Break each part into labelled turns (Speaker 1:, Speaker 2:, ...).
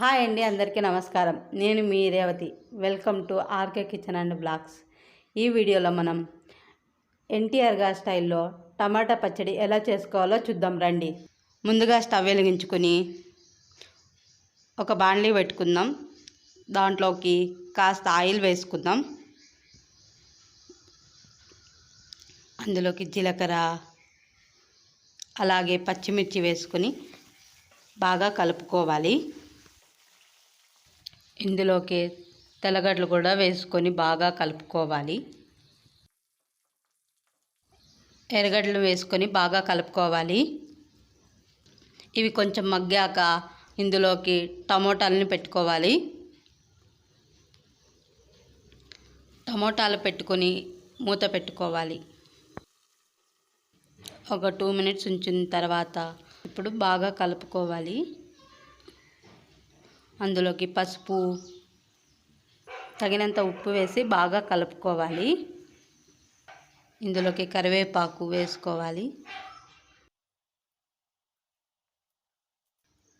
Speaker 1: Hi అండి అందరికీ నమస్కారం. నేను మీ Revathi. Welcome to RK kitchen and blogs. ఈ వీడియోలో మనం ఎన్టీఆర్ గారి స్టైల్లో టమాటా పచ్చడి ఎలా చేసుకోవాలో చూద్దాం రండి. ముందుగా స్టవ్ వెలిగించుకొని ఒక బాండ్లీ పెట్టుకుందాం. దాంట్లోకి కాస్త ఆయిల్ వేసుకుందాం. అందులోకి జీలకర్ర అలాగే పచ్చిమిర్చి వేసుకొని బాగా కలుపుకోవాలి. ఇందులోకి తెల్లగడ్డలు కూడా వేసుకొని బాగా కలుపుకోవాలి. ఎర్రగడ్డలు వేసుకొని బాగా కలుపుకోవాలి. ఇవి కొంచెం మగ్గాక ఇందులోకి టమోటాలని పెట్టుకోవాలి. టమోటాలు పెట్టుకొని మూత పెట్టుకోవాలి. ఒక టూ మినిట్స్ ఉంచిన తర్వాత ఇప్పుడు బాగా కలుపుకోవాలి. అందులోకి పసుపు తగినంత ఉప్పు వేసి బాగా కలుపుకోవాలి. ఇందులోకి కరివేపాకు వేసుకోవాలి.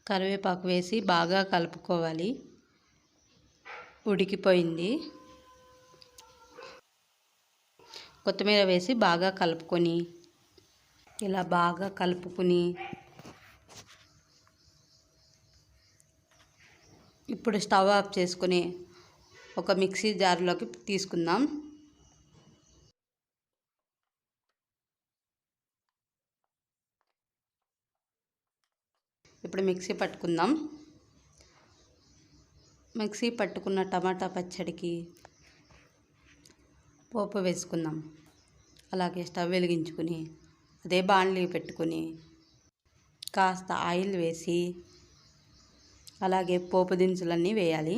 Speaker 1: కరివేపాకు వేసి బాగా కలుపుకోవాలి. ఉడికిపోయింది. కొత్తిమీర వేసి బాగా కలుపుకొని ఇలా బాగా కలుపుకుని ఇప్పుడు స్టవ్ ఆఫ్ చేసుకుని ఒక మిక్సీ జార్లోకి తీసుకుందాం. ఇప్పుడు మిక్సీ పట్టుకుందాం. మిక్సీ పట్టుకున్న టమాటా పచ్చడికి పోపు వేసుకుందాం. అలాగే స్టవ్ వెలిగించుకుని అదే బాణలి పెట్టుకుని కాస్త ఆయిల్ వేసి అలాగే పోపు దినుసులన్నీ వేయాలి.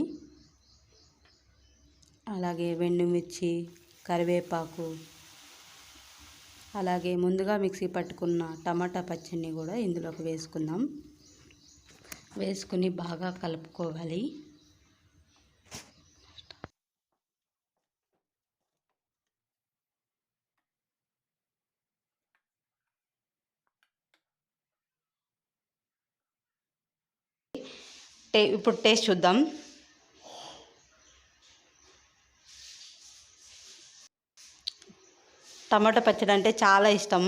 Speaker 1: అలాగే వెండుమిర్చి కరివేపాకు అలాగే ముందుగా మిక్సీ పట్టుకున్న టమాటా పచ్చడిని కూడా ఇందులోకి వేసుకుందాం. వేసుకుని బాగా కలుపుకోవాలి. టే ఇప్పుడు టేస్ట్ చూద్దాం. టమాటా పచ్చడి అంటే చాలా ఇష్టం.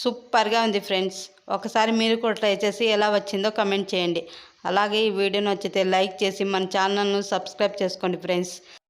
Speaker 1: సూపర్గా ఉంది ఫ్రెండ్స్. ఒకసారి మీరు కూడా ట్రై చేసి ఎలా వచ్చిందో కమెంట్ చేయండి. అలాగే ఈ వీడియో నచ్చితే లైక్ చేసి మన ఛానల్ను సబ్స్క్రైబ్ చేసుకోండి ఫ్రెండ్స్.